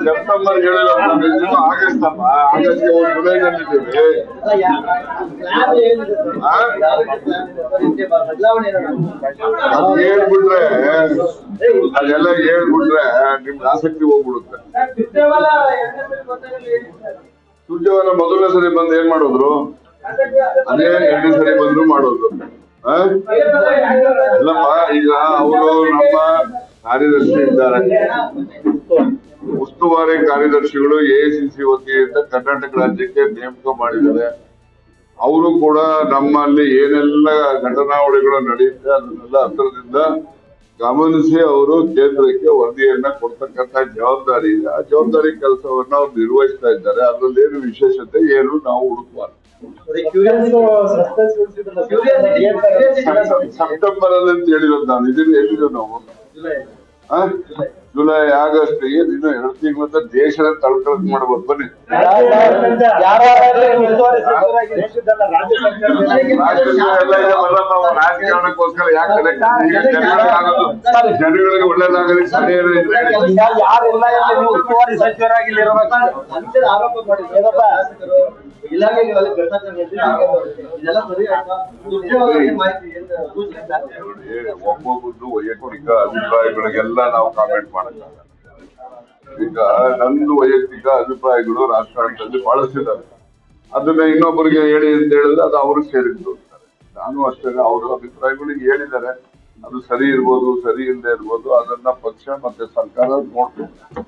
September ಹೇಳಿಲ್ಲ August ಅಮ್ಮ August ಅದು ಹೇಳ್ಬಿಟ್ರೆ ಅದೆಲ್ಲ ಹೇಳ್ಬಿಟ್ರೆ ನಿಮ್ಗೆ ಆಸಕ್ತಿ ಹೋಗ್ಬಿಡುತ್ತೆ ಸೂರ್ಯವನ ಮೊದಲನೇ ಸರಿ ಬಂದು ಏನ್ ಮಾಡೋದ್ರು ಅದೇ ಎರಡನೇ ಸರಿ ಬಂದ್ರು ಮಾಡೋದು? ಇಲ್ಲಪ್ಪ ಈಗ ಅವರು ನಮ್ಮ ಕಾರ್ಯದರ್ಶಿ ಇದ್ದಾರೆ. ಉಸ್ತುವಾರಿ ಕಾರ್ಯದರ್ಶಿಗಳು ಎಐಸಿಸಿ ವತಿಯಿಂದ ಕರ್ನಾಟಕ ರಾಜ್ಯಕ್ಕೆ ನೇಮಕ ಮಾಡಿದ್ದಾರೆ. ಅವರು ಕೂಡ ನಮ್ಮಲ್ಲಿ ಏನೆಲ್ಲ ಘಟನಾವಳಿಗಳು ನಡೆಯುತ್ತೆ ಅದನ್ನೆಲ್ಲ ಹತ್ತಿರದಿಂದ ಗಮನಿಸಿ ಅವರು ಕೇಂದ್ರಕ್ಕೆ ವರದಿಯನ್ನ ಕೊಡ್ತಕ್ಕಂತ ಜವಾಬ್ದಾರಿ ಇದೆ. ಆ ಜವಾಬ್ದಾರಿ ಕೆಲಸವನ್ನ ಅವ್ರು ನಿರ್ವಹಿಸ್ತಾ ಇದ್ದಾರೆ. ಅದರಲ್ಲಿ ಏನು ವಿಶೇಷತೆ ಏನು? ನಾವು ಹುಡುಕಬಾರ್ದು ಸೆಪ್ಟೆಂಬರ್ ಅಲ್ಲಿ ಅಂತ ಹೇಳಿರೋದು ನಾನು. ಇದನ್ನ ಹೇಳಿದ್ರು ನಾವು? ಜುಲೈ. ಆಗಸ್ಟ್ ಏನ್ ಇನ್ನು ಎರಡು ತಿಂಗಳ ದೇಶದ ತಳ್ಕಳಕ್ ಮಾಡ್ಬೋದು. ಬನ್ನಿ. ರಾಜಕಾರಣಕ್ಕೋಸ್ಕರ ಯಾಕೆ ಜನಗಳಿಗೆ ಆಗೋದು ಜನಗಳಿಗೆ ಒಳ್ಳೇದಾಗಲಿ ಸರಿ ಏನೋ ಇದ್ರೆ ಹೇಳಿ. ಯಾರಿಲ್ಲ ಇಲ್ಲಿ ನೀವು ಉಸ್ತುವಾರಿ ಸಚಿವರಾಗಿ ಇಲಾಖೆಗಳಲ್ಲಿ ಒಬ್ಬೊಬ್ಬರದ್ದು ವೈಯಕ್ತಿಕ ಅಭಿಪ್ರಾಯಗಳಿಗೆಲ್ಲ ನಾವು ಕಾಮೆಂಟ್ ಮಾಡಕ್ಕಾಗಲ್ಲ ಈಗ ನಂದು ವೈಯಕ್ತಿಕ ಅಭಿಪ್ರಾಯಗಳು ರಾಜಕಾರಣದಲ್ಲಿ ಬಹಳಷ್ಟಿದ್ದಾರೆ ಅದನ್ನ ಇನ್ನೊಬ್ಬರಿಗೆ ಹೇಳಿ ಅಂತ ಹೇಳಿದ್ರೆ ಅದು ಅವ್ರಿಗೆ ಸೇರಿದ್ದು. ನಾನು ಅಷ್ಟೇ, ಅವ್ರ ಅಭಿಪ್ರಾಯಗಳಿಗೆ ಹೇಳಿದ್ದಾರೆ. ಅದು ಸರಿ ಇರ್ಬೋದು, ಸರಿ ಇಲ್ಲದೆ ಇರ್ಬೋದು, ಅದನ್ನ ಪಕ್ಷ ಮತ್ತೆ ಸರ್ಕಾರ you